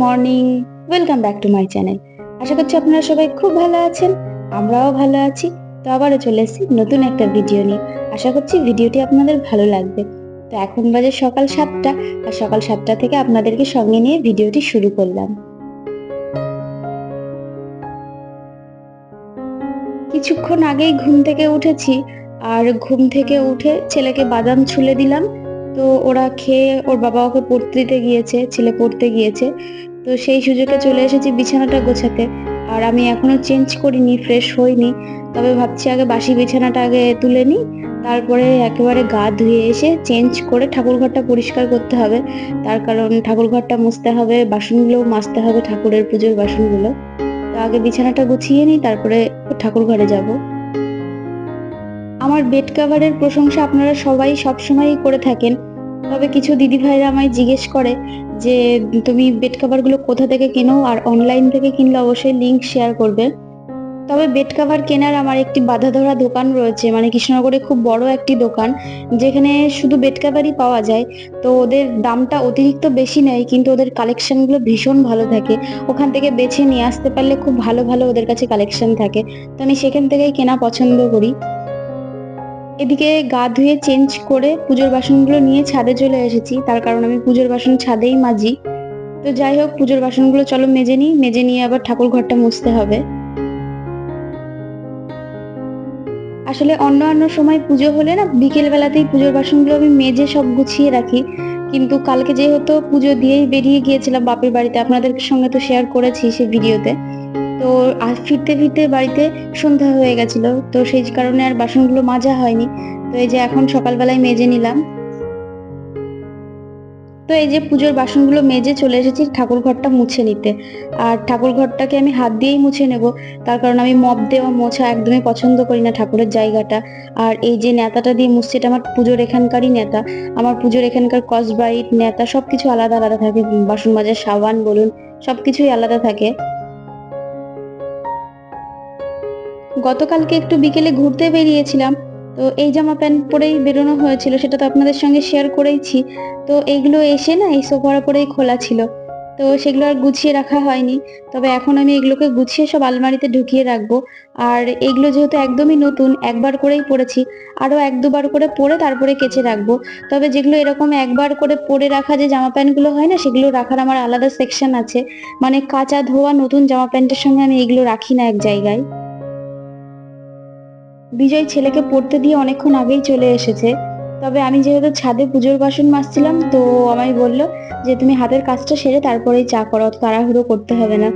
morning welcome back to my channel আশা করছি আপনারা সবাই খুব ভালো আছেন, আমরাও ভালো আছি। তো আবারও চলে এসেছি নতুন একটা ভিডিও নিয়ে। আশা করছি ভিডিওটি আপনাদের ভালো লাগবে। তো এখন বাজে সকাল সাতটা, আর সকাল সাতটা থেকে আপনাদেরকে সঙ্গে নিয়ে ভিডিওটি শুরু করলাম। কিছুক্ষণ আগেই ঘুম থেকে উঠেছি, আর ঘুম থেকে উঠে ছেলেকে বাদাম ছুলে দিলাম। তো ওরা খেয়ে, ওর বাবা ওকে পড়তে দিতে গিয়েছে, ছেলে পড়তে গিয়েছে। তো সেই সুযোগে চলে এসেছি বিছানাটা গোছাতে। আর আমি এখনও চেঞ্জ করিনি ফ্রেশ হইনি। তবে ভাবছি আগে বাসি বিছানাটা আগে তুলে নিই। তারপরে একেবারে গা ধুয়ে এসে চেঞ্জ করে ঠাকুর ঘরটা পরিষ্কার করতে হবে। তার কারণ ঠাকুর ঘরটা মুছতে হবে, বাসনগুলোও মাজতে হবে ঠাকুরের পুজোর বাসনগুলো। তো আগে বিছানাটা গুছিয়ে নিই, তারপরে ঠাকুর ঘরে যাব। আমার বেড কাভারের প্রশংসা আপনারা সবাই সবসময়ই করে থাকেন। তবে কিছু দিদি ভাইরা আমায় জিজ্ঞেস করে যে তুমি বেড কাভারগুলো কোথা থেকে কেনো আর অনলাইন থেকে কিনলে অবশ্যই লিংক শেয়ার করবে। তবে বেড কাভার কেনার আমার একটি বাধা ধরা দোকান রয়েছে মানে কৃষ্ণনগরে খুব বড় একটি দোকান, যেখানে শুধু বেড কাভারই পাওয়া যায়। তো ওদের দামটা অতিরিক্ত বেশি নেয়, কিন্তু ওদের কালেকশনগুলো ভীষণ ভালো থাকে। ওখান থেকে বেছে নিয়ে আসতে পারলে খুব ভালো ভালো ওদের কাছে কালেকশন থাকে। তো আমি সেখান থেকেই কেনা পছন্দ করি। এদিকে গা ধুয়ে চেঞ্জ করে পুজোর বাসনগুলো নিয়ে ছাদে চলে এসেছি। তার কারণ আমি পুজোর বাসন ছাদেই মাজি। তো যাই হোক, পুজোর বাসনগুলো চলো মেজে নিই। মেজে নিয়ে আবার ঠাকুর ঘরটা মুছতে হবে। আসলে অন্য অন্য সময় পুজো হলে না, বিকেল বেলাতেই পুজোর বাসনগুলো আমি মেজে সব গুছিয়ে রাখি। কিন্তু কালকে যেহেতু পুজো দিয়েই বেরিয়ে গিয়েছিলাম বাপের বাড়িতে, আপনাদের সঙ্গে তো শেয়ার করেছি সেই ভিডিওতে। তো আর ফিরতে ফিরতে বাড়িতে সন্ধ্যা হয়ে গেছিল। তো সেই কারণে আর বাসনগুলো মাজা হয়নি। তো এই যে এখন সকালবেলায় মেজে নিলাম। তো এই যে পুজোর বাসনগুলো মেজে চলে এসেছি ঠাকুর ঘরটা মুছে নিতে। আর ঠাকুর ঘরটাকে আমি হাত দিয়েই মুছে নেব। তার কারণ আমি মপ দেওয়া মোছা একদমই পছন্দ করি না ঠাকুরের জায়গাটা। আর এই যে নেতাটা দিয়ে মুছছে এটা আমার পুজোর এখানকারই নেতা। আমার পুজোর এখানকার কসব্রাইট নেতা সবকিছু আলাদা আলাদা থাকে। বাসন মাজার, সাবান, বলুন, সবকিছুই আলাদা থাকে। গতকালকে একটু বিকেলে ঘুরতে বেরিয়েছিলাম। তো এই জামা প্যান্ট পরেই বেরোনো হয়েছিল, সেটা তো আপনাদের সঙ্গে শেয়ার করেইছি। তো এইগুলো এসে না, এই সোফার পরেই খোলা ছিল। তো সেগুলো আর গুছিয়ে রাখা হয়নি। তবে এখন আমি এগুলোকে গুছিয়ে সব আলমারিতে ঢুকিয়ে রাখব। আর এগুলো যেহেতু একদমই নতুন, একবার করেই পরেছি, আরও এক দুবার করে পরে তারপরে কেচে রাখব। তবে যেগুলো এরকম একবার করে পরে রাখা যে জামা প্যান্টগুলো হয় না, সেগুলো রাখার আমার আলাদা সেকশন আছে। মানে কাঁচা ধোয়া নতুন জামা প্যান্টের সঙ্গে আমি এগুলো রাখি না এক জায়গায়। বিজয় ছেলেকে পড়তে দিয়ে অনেকক্ষণ আগেই চলে এসেছে। তবে আমি যেহেতু ছাদে পুজোর বাসন মাজছিলাম, তো আমায় বলল যে, তুমি হাতের কাজটা সেরে তারপরেই চা করো তাড়াহুড়ো করতে হবে না।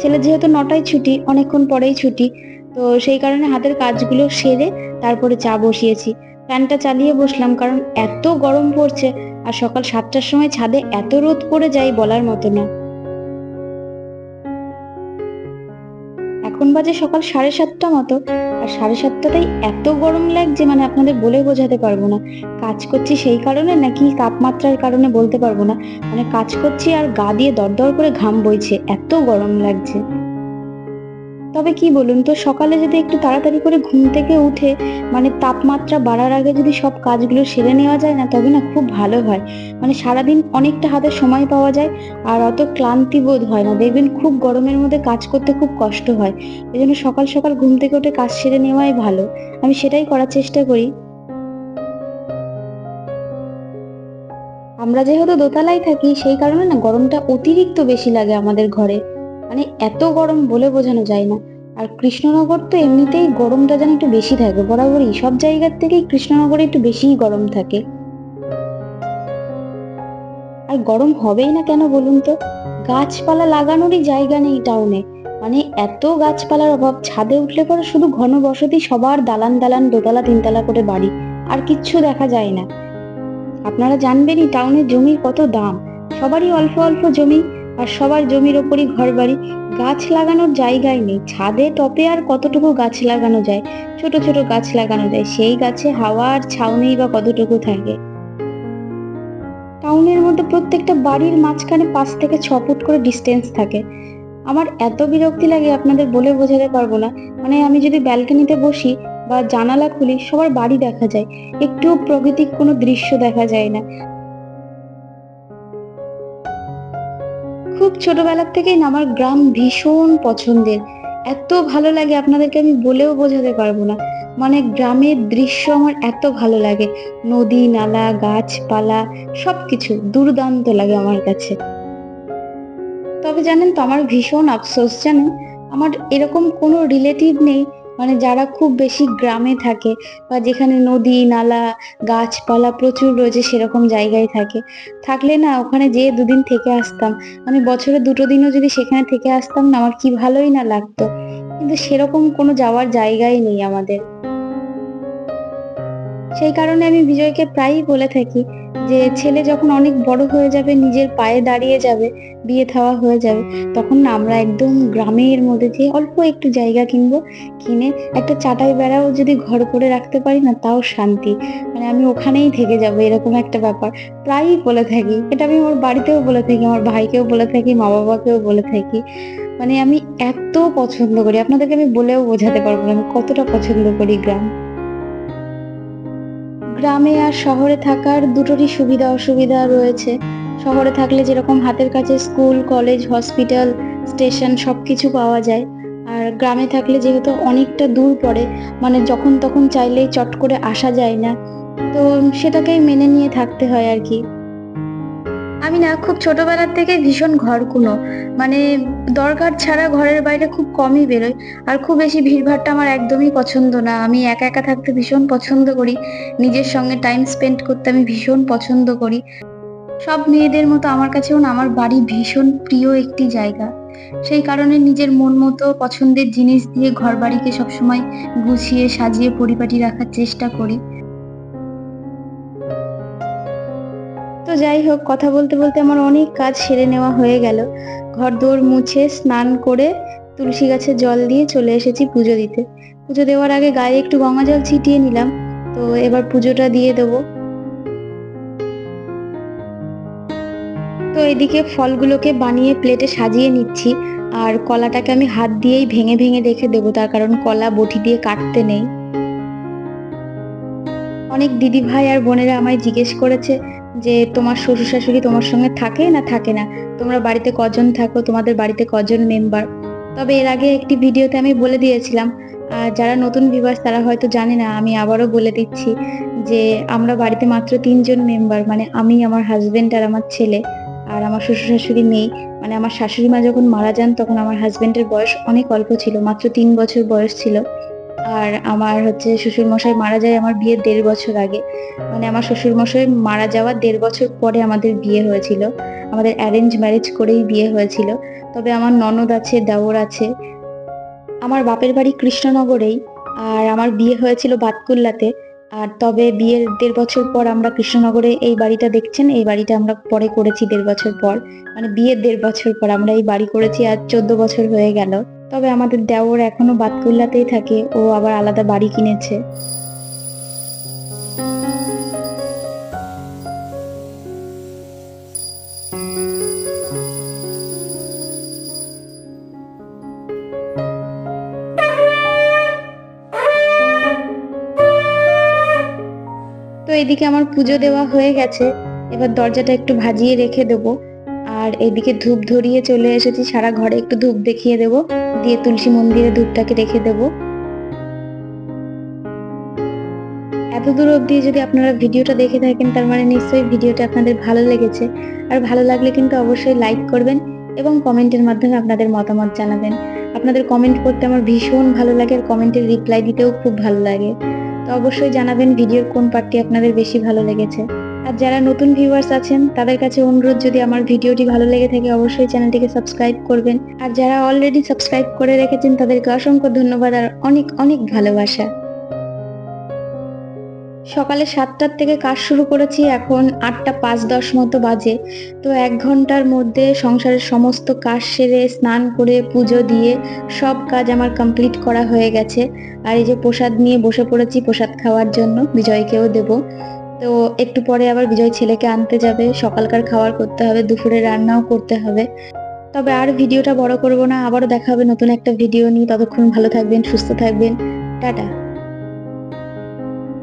ছেলে যেহেতু নটায় ছুটি, অনেকক্ষণ পরেই ছুটি, তো সেই কারণে হাতের কাজগুলো সেরে তারপরে চা বসিয়েছি। ফ্যানটা চালিয়ে বসলাম, কারণ এত গরম পড়ছে, আর সকাল সাতটার সময় ছাদে এত রোদ পড়ে যায় বলার মতো না। এখন বাজে সকাল সাড়ে সাতটা মতো, আর সাড়ে সাতটাতেই এত গরম লাগছে মানে আপনাদের বলে বোঝাতে পারব না। কাজ করছি সেই কারণে, নাকি তাপমাত্রার কারণে বলতে পারব না। মানে কাজ করছি আর গা দিয়ে দর দর করে ঘাম বইছে, এত গরম লাগছে। তবে কি বলুন তো, সকালে যদি একটু তাড়াতাড়ি করে ঘুম থেকে উঠে মানে তাপমাত্রা বাড়ার আগে যদি সব কাজগুলো সেরে নেওয়া যায় না, তবে না খুব ভালো হয়। মানে সারাদিন অনেকটা হাতে সময় পাওয়া যায়, আর অত ক্লান্তি বোধ হয় না। দেখবেন খুব গরমের মধ্যে কাজ করতে খুব কষ্ট হয়। এই জন্য সকাল সকাল ঘুম থেকে উঠে কাজ সেরে নেওয়াই ভালো। আমি সেটাই করার চেষ্টা করি। আমরা যেহেতু দোতলায় থাকি, সেই কারণে না গরমটা অতিরিক্ত বেশি লাগে আমাদের ঘরে। মানে এত গরম বলে বোঝানো যায় না। আর কৃষ্ণনগর তো এমনিতেই গরমটা যেন একটু বেশি থাকে। বরাবরই সব জায়গার থেকেই কৃষ্ণনগরে একটু বেশিই গরম থাকে। আর গরম হবেই না কেন বলুন তো? গাছপালা লাগানোরই জায়গা নেই টাউনে মানে এত গাছপালার অভাব, ছাদে উঠলে পরে শুধু ঘন বসতি, সবার দালান দালান, দোতলা তিনতলা করে বাড়ি। আর কিচ্ছু দেখা যায় না। আপনারা জানবেনই টাউনের জমির কত দাম। সবারই অল্প অল্প জমি। আর সবার জমির ওপরই ঘর বাড়ি গাছ লাগানোর জায়গায় নেই। ছাদে, টপে আর কতটুকু গাছ লাগানো যায়? ছোট ছোট গাছ লাগানো যায়। সেই গাছে হাওয়া আর ছাউনি বা কতটুকু থাকে। টাউনের মধ্যে প্রত্যেকটা বাড়ির মাঝখানে পাঁচ থেকে ছ ফুট করে ডিস্টেন্স থাকে। আমার এত বিরক্তি লাগে আপনাদের বলে বোঝাতে পারব না। মানে আমি যদি ব্যালকনিতে বসি বা জানালা খুলি, সবার বাড়ি দেখা যায়। একটু প্রকৃতিক কোনো দৃশ্য দেখা যায় না। খুব ছোটবেলার থেকেই না, আমার গ্রাম ভীষণ পছন্দের। এত ভালো লাগে, আপনাদেরকে আমি বলেও বোঝাতে পারব না। মানে গ্রামের দৃশ্য আমার এত ভালো লাগে। নদী, নালা, গাছপালা, সবকিছু দুর্দান্ত লাগে আমার কাছে। তবে জানেন তো, আমার ভীষণ আফসোস, জানেন? আমার এরকম কোনো রিলেটিভ নেই মানে যারা খুব বেশি গ্রামে থাকে বা যেখানে নদী, নালা, গাছপালা প্রচুর রয়েছে সেরকম জায়গায় থাকে। থাকলে না ওখানে যেয়ে দুদিন থেকে আসতাম। মানে বছরে দুটো দিনও যদি সেখানে থেকে আসতাম না, আমার কি ভালোই না লাগতো। কিন্তু সেরকম কোনো যাওয়ার জায়গাই নেই আমাদের। সেই কারণে আমি বিজয়কে প্রায়ই বলে থাকি যে ছেলে যখন অনেক বড় হয়ে যাবে, নিজের পায়ে দাঁড়িয়ে যাবে, বিয়ে থাওয়া হয়ে যাবে, তখন আমরা একদম গ্রামের মধ্যে যে অল্প একটু জায়গা কিনবো, কিনে একটা চাটাই বেড়াও যদি ঘর করে রাখতে পারি না, তাও শান্তি। মানে আমি ওখানেই থেকে যাব, এরকম একটা ব্যাপার। প্রায়ই বলে থাকি। এটা আমি আমার বাড়িতেও বলে থাকি, আমার ভাইকেও বলে থাকি মা বাবাকেও বলে থাকি। মানে আমি এত পছন্দ করি। আপনাদেরকে আমি বলেও বোঝাতে পারব না আমি কতটা পছন্দ করি গ্রাম। গ্রামে আর শহরে থাকার দুটোরই সুবিধা অসুবিধা রয়েছে। শহরে থাকলে যেরকম হাতের কাছে স্কুল, কলেজ, হসপিটাল, স্টেশন সব কিছু পাওয়া যায়। আর গ্রামে থাকলে যেহেতু অনেকটা দূর পড়ে মানে যখন তখন চাইলেই চট করে আসা যায় না। তো সেটাকেই মেনে নিয়ে থাকতে হয় আর কি। আমি না খুব ছোটবেলার থেকে ভীষণ ঘরকুনো মানে দরকার ছাড়া ঘরের বাইরে খুব কমই বেরোই। আর খুব বেশি ভিড়ভাড়টা আমার একদমই পছন্দ না। আমি একা একা থাকতে ভীষণ পছন্দ করি। নিজের সঙ্গে টাইম স্পেন্ড করতে আমি ভীষণ পছন্দ করি। সব মেয়েদের মতো আমার কাছেও না আমার বাড়ি ভীষণ প্রিয় একটি জায়গা। সেই কারণে নিজের মন মতো পছন্দের জিনিস দিয়ে ঘর বাড়িকে সবসময় গুছিয়ে সাজিয়ে পরিপাটি রাখার চেষ্টা করি। যাই হোক, কথা বলতে বলতে আমার অনেক কাজ সেরে নেওয়া হয়ে গেল। ঘর দৌড় মুছে স্নান করে তুলসী গাছে জল দিয়ে চলে এসেছি পুজো দিতে। পুজো দেওয়ার আগে গায়ে একটু গঙ্গা জল ছিটিয়ে নিলাম, তো এবার পুজোটা দিয়ে দেবো। তো এদিকে ফলগুলোকে বানিয়ে প্লেটে সাজিয়ে নিচ্ছি, আর কলাটাকে আমি হাত দিয়েই ভেঙে ভেঙে রেখে দেবো, তার কারণ কলা বটি দিয়ে কাটতে নেই। অনেক দিদি ভাই আর বোনেরা আমায় জিজ্ঞেস করেছে যে তোমার শ্বশুর শাশুড়ি তোমার সঙ্গে থাকে না থাকে না? তোমরা বাড়িতে কজন থাকো? তোমাদের বাড়িতে কজন মেম্বার তবে এর আগে একটি ভিডিওতে আমি বলে দিয়েছিলাম আর যারা নতুন ভিউয়ার্স তারা হয়তো জানে না, আমি আবারও বলে দিচ্ছি যে আমরা বাড়িতে মাত্র তিনজন মেম্বার মানে আমি, আমার হাজবেন্ড আর আমার ছেলে আর আমার শ্বশুর শাশুড়ি নেই মানে আমার শাশুড়ি মা যখন মারা যান তখন আমার হাজবেন্ডের বয়স অনেক অল্প ছিল, মাত্র তিন বছর বয়স ছিল। আর আমার হচ্ছে শ্বশুর মশাই মারা যায় আমার বিয়ের দেড় বছর আগে। মানে আমার শ্বশুর মশাই মারা যাওয়ার দেড় বছর পরে আমাদের বিয়ে হয়েছিল। আমাদের অ্যারেঞ্জ ম্যারেজ করেই বিয়ে হয়েছিল। তবে আমার ননদ আছে, দেওর আছে। আমার বাপের বাড়ি কৃষ্ণনগরেই। আর আমার বিয়ে হয়েছিল বাতকুল্লাতে। আর তবে বিয়ের দেড় বছর পর আমরা কৃষ্ণনগরে এই বাড়িটা দেখছেন, এই বাড়িটা আমরা পরে করেছি দেড় বছর পর। মানে বিয়ের দেড় বছর পর আমরা এই বাড়ি করেছি আর চোদ্দ বছর হয়ে গেল। তবে আমাদের দেওর এখনও বাতকুল্লাতেই থাকে। ও আবার আলাদা বাড়ি কিনেছে। তো এদিকে আমার পুজো দেওয়া হয়ে গেছে। এবার দরজাটা একটু ভাজিয়ে রেখে দেবো। আর এদিকে ধূপ ধরিয়ে চলে এসেছি, সারা ঘরে একটু ধূপ দেখিয়ে দেবো। দিয়ে তুলসী মন্দিরে ধূপটাকে রেখে দেবো। এত দূর অবধি যদি আপনারা ভিডিওটা দেখে থাকেন, তার মানে নিশ্চয়ই ভিডিওটা আপনাদের ভালো লেগেছে। আর ভালো লাগলে কিন্তু অবশ্যই লাইক করবেন এবং কমেন্টের মাধ্যমে আপনাদের মতামত জানাবেন। আপনাদের কমেন্ট করতে আমার ভীষণ ভালো লাগে আর কমেন্টের রিপ্লাই দিতেও খুব ভালো লাগে। তো অবশ্যই জানাবেন ভিডিওর কোন পার্টটি আপনাদের বেশি ভালো লেগেছে। আর যারা নতুন ভিউয়ার্স আছেন, তাদের কাছে অনুরোধ, যদি আমার ভিডিওটি ভালো লেগে থাকে, অবশ্যই চ্যানেলটিকে সাবস্ক্রাইব করবেন। আর যারা অলরেডি সাবস্ক্রাইব করে রেখেছেন, তাদেরকে অসংখ্য ধন্যবাদ আর অনেক অনেক ভালোবাসা। সকালে সাতটার থেকে কাজ শুরু করেছি, এখন আটটা পাঁচ দশ মতো বাজে। তো এক ঘণ্টার মধ্যে সংসারের সমস্ত কাজ সেরে, স্নান করে, পুজো দিয়ে সব কাজ আমার কমপ্লিট করা হয়ে গেছে। আর এই যে প্রসাদ নিয়ে বসে পড়েছি, প্রসাদ খাওয়ার জন্য, বিজয়কেও দেব। তো একটু পরে আবার বিজয় ছেলেকে আনতে যাবে। সকালকার খাওয়ার করতে হবে, দুপুরে রান্নাও করতে হবে। তবে আর ভিডিওটা বড় করব না, আবারও দেখা হবে নতুন একটা ভিডিও নিয়ে। ততক্ষণ ভালো থাকবেন, সুস্থ থাকবেন। টাটা।